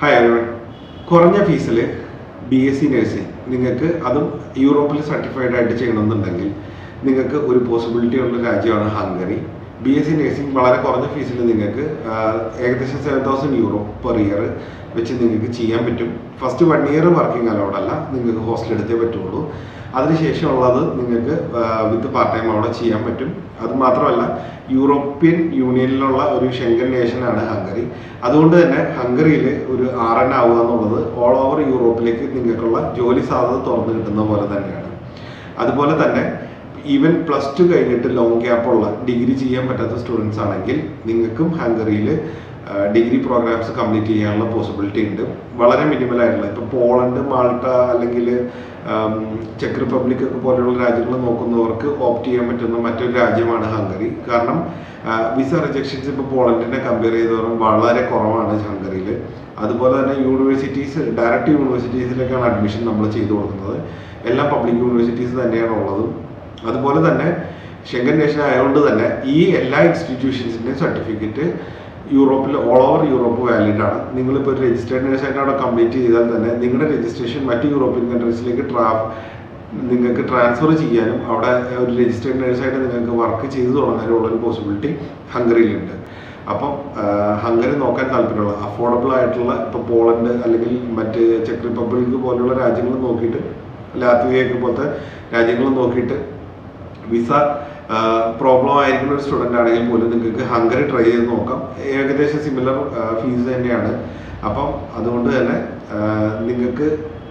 Hi അനുവൻ കുറഞ്ഞ ഫീസിൽ B S C nursing നിങ്ങൾക്ക് അതും യൂറോപ്പിൽ സർട്ടിഫൈഡ് ആയിട്ട് ചെയ്യണമെന്നുണ്ടെങ്കിൽ നിങ്ങൾക്ക് ഒരു പോസിബിലിറ്റി ഉള്ള രാജ്യമാണ് Hungary B S C nursing വളരെ കുറഞ്ഞ ഫീസിൽ നിങ്ങൾക്ക് ഏകദേശം seven thousand euro per year വെച്ച് നിങ്ങൾക്ക് ചെയ്യാൻ പറ്റും. ഫസ്റ്റ് വൺ ഇയർ വർക്കിംഗ് അലൗഡല്ല നിങ്ങൾക്ക് ഹോസ്റ്റൽ എടുത്തേ പറ്റുള്ളൂ. അതിനുശേഷമുള്ളത് നിങ്ങൾക്ക് വിത്ത് പാർട്ട് ടൈം അവിടെ ചെയ്യാൻ പറ്റും. അത് മാത്രമല്ല യൂറോപ്യൻ യൂണിയനിലുള്ള ഒരു ഷെങ്കൻ നേഷനാണ് ഹംഗറി അതുകൊണ്ട് തന്നെ ഹംഗറിയിൽ ഒരു ആർ എൻ ആവുക എന്നുള്ളത് ഓൾ ഓവർ യൂറോപ്പിലേക്ക് നിങ്ങൾക്കുള്ള ജോലി സാധ്യത തുറന്നു കിട്ടുന്ന പോലെ തന്നെയാണ്. അതുപോലെ തന്നെ ഈവൻ പ്ലസ് ടു കഴിഞ്ഞിട്ട് ലോങ് ഗ്യാപ്പുള്ള ഡിഗ്രി ചെയ്യാൻ പറ്റാത്ത സ്റ്റുഡൻസ് ആണെങ്കിൽ നിങ്ങൾക്കും ഹംഗറിയിൽ ഡിഗ്രി പ്രോഗ്രാംസ് കംപ്ലീറ്റ് ചെയ്യാനുള്ള പോസിബിലിറ്റി ഉണ്ട്. വളരെ മിനിമൽ ആയിട്ടുള്ള ഇപ്പോൾ പോളണ്ട് മാൾട്ട അല്ലെങ്കിൽ ചെക്ക് റിപ്പബ്ലിക് ഒക്കെ പോലെയുള്ള രാജ്യങ്ങൾ നോക്കുന്നവർക്ക് ഓപ്റ്റ് ചെയ്യാൻ പറ്റുന്ന മറ്റൊരു രാജ്യമാണ് ഹംഗറി. കാരണം വിസ റിജക്ഷൻസ് ഇപ്പോൾ പോളണ്ടിനെ കമ്പയർ ചെയ്തവരും വളരെ കുറവാണ് ഹംഗറിയിൽ അതുപോലെ തന്നെ യൂണിവേഴ്സിറ്റീസ് ഡയറക്റ്റ് യൂണിവേഴ്സിറ്റീസിലേക്കാണ് അഡ്മിഷൻ നമ്മൾ ചെയ്തു കൊടുക്കുന്നത്. എല്ലാം പബ്ലിക് യൂണിവേഴ്സിറ്റീസ് തന്നെയാണ് ഉള്ളത് അതുപോലെ തന്നെ ഷെങ്കൻ നേഷൻ ആയതുകൊണ്ട് തന്നെ ഈ എല്ലാ ഇൻസ്റ്റിറ്റ്യൂഷൻസിന്റെയും സർട്ടിഫിക്കറ്റ് യൂറോപ്പിൽ ഓൾ ഓവർ യൂറോപ്പ് വാലിഡ് ആണ്. നിങ്ങളിപ്പോൾ ഒരു രജിസ്റ്റേർഡ് നേഴ്സായിട്ട് അവിടെ കംപ്ലീറ്റ് ചെയ്താൽ തന്നെ നിങ്ങളുടെ രജിസ്ട്രേഷൻ മറ്റ് യൂറോപ്യൻ കൺട്രീസിലേക്ക് ട്രാ നിങ്ങൾക്ക് ട്രാൻസ്ഫർ ചെയ്യാനും അവിടെ ഒരു രജിസ്റ്റേർഡ് നേഴ്സായിട്ട് നിങ്ങൾക്ക് വർക്ക് ചെയ്തു തുടങ്ങാനുള്ള ഒരു പോസിബിലിറ്റി ഹംഗറിയിലുണ്ട്. അപ്പം ഹംഗറി നോക്കാൻ താല്പര്യമുള്ള അഫോർഡബിൾ ആയിട്ടുള്ള ഇപ്പോൾ പോളണ്ട് അല്ലെങ്കിൽ മറ്റ് ചെക്ക് റിപ്പബ്ലിക് പോലുള്ള രാജ്യങ്ങൾ നോക്കിയിട്ട് ലാത്വിയൊക്കെ പോലത്തെ രാജ്യങ്ങൾ നോക്കിയിട്ട് വിസ പ്രോബ്ലം ആയിരിക്കുന്ന ഒരു സ്റ്റുഡന്റ് ആണെങ്കിൽ പോലും നിങ്ങൾക്ക് ഹംഗറി ട്രൈ ചെയ്ത് നോക്കാം. ഏകദേശം സിമിലർ ഫീസ് തന്നെയാണ്. അപ്പം അതുകൊണ്ട് തന്നെ നിങ്ങൾക്ക്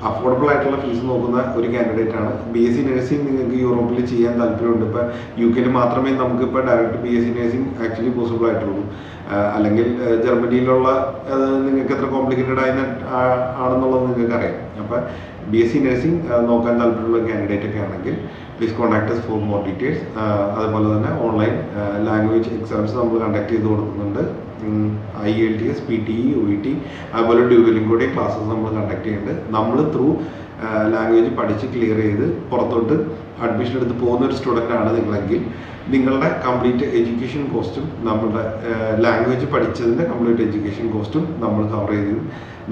അഫോർഡബിൾ ആയിട്ടുള്ള ഫീസ് നോക്കുന്ന ഒരു കാൻഡിഡേറ്റ് ആണ്. ബി എസ് സി നഴ്സിംഗ് നിങ്ങൾക്ക് യൂറോപ്പിൽ ചെയ്യാൻ താല്പര്യമുണ്ട്. ഇപ്പോൾ യു കെയിൽ മാത്രമേ നമുക്ക് ഇപ്പോൾ direct B S C nursing actually possible ആയിട്ടുള്ളൂ അല്ലെങ്കിൽ ജർമ്മനിയിലുള്ള നിങ്ങൾക്ക് എത്ര കോംപ്ലിക്കേറ്റഡ് ആയി ആണെന്നുള്ളത് നിങ്ങൾക്ക് അറിയാം അപ്പം ബി എസ് സി നഴ്സിംഗ് നോക്കാൻ താല്പര്യമുള്ള കാൻഡിഡേറ്റ് ഒക്കെ ആണെങ്കിൽ please contact for more details അതുപോലെ തന്നെ ഓൺലൈൻ ലാംഗ്വേജ് എക്സാംസ് നമ്മൾ കണ്ടക്ട് ചെയ്ത് കൊടുക്കുന്നുണ്ട്. I L T S P T E O T അതുപോലെ ഡ്യൂവലിംഗ് കൂടി ക്ലാസ്സസ് നമ്മൾ കണ്ടക്ട് ചെയ്യുന്നുണ്ട്. നമ്മൾ ത്രൂ ലാംഗ്വേജ് പഠിച്ച് ക്ലിയർ ചെയ്ത് പുറത്തോട്ട് അഡ്മിഷൻ എടുത്ത് പോകുന്ന ഒരു സ്റ്റുഡന്റ് ആണ് നിങ്ങളെങ്കിൽ നിങ്ങളുടെ കംപ്ലീറ്റ് എഡ്യൂക്കേഷൻ കോസ്റ്റും നമ്മുടെ ലാംഗ്വേജ് പഠിച്ചതിന്റെ കംപ്ലീറ്റ് എഡ്യൂക്കേഷൻ കോസ്റ്റും നമ്മൾ കവർ ചെയ്ത്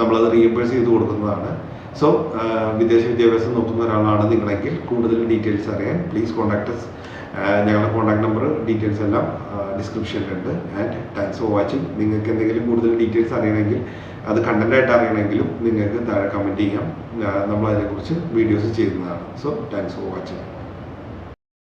നമ്മളത് റീഎംബേഴ്സ് ചെയ്ത് കൊടുക്കുന്നതാണ്. സോ വിദേശ വിദ്യാഭ്യാസം നോക്കുന്ന ഒരാളാണ് നിങ്ങളെങ്കിൽ കൂടുതൽ ഡീറ്റെയിൽസ് അറിയാൻ പ്ലീസ് കോൺടാക്ട് ഞങ്ങളുടെ കോൺടാക്ട് നമ്പർ ഡീറ്റെയിൽസ് എല്ലാം ഡിസ്ക്രിപ്ഷനിലുണ്ട് ആൻഡ് താങ്ക്സ് ഫോർ വാച്ചിങ് നിങ്ങൾക്ക് എന്തെങ്കിലും കൂടുതൽ ഡീറ്റെയിൽസ് അറിയണമെങ്കിൽ അത് കണ്ടന്റായിട്ട് അറിയണമെങ്കിലും നിങ്ങൾക്ക് താഴെ കമന്റ് ചെയ്യാം. നമ്മൾ അതിനെക്കുറിച്ച് വീഡിയോസ് ചെയ്യുന്നതാണ്. So thanks for watching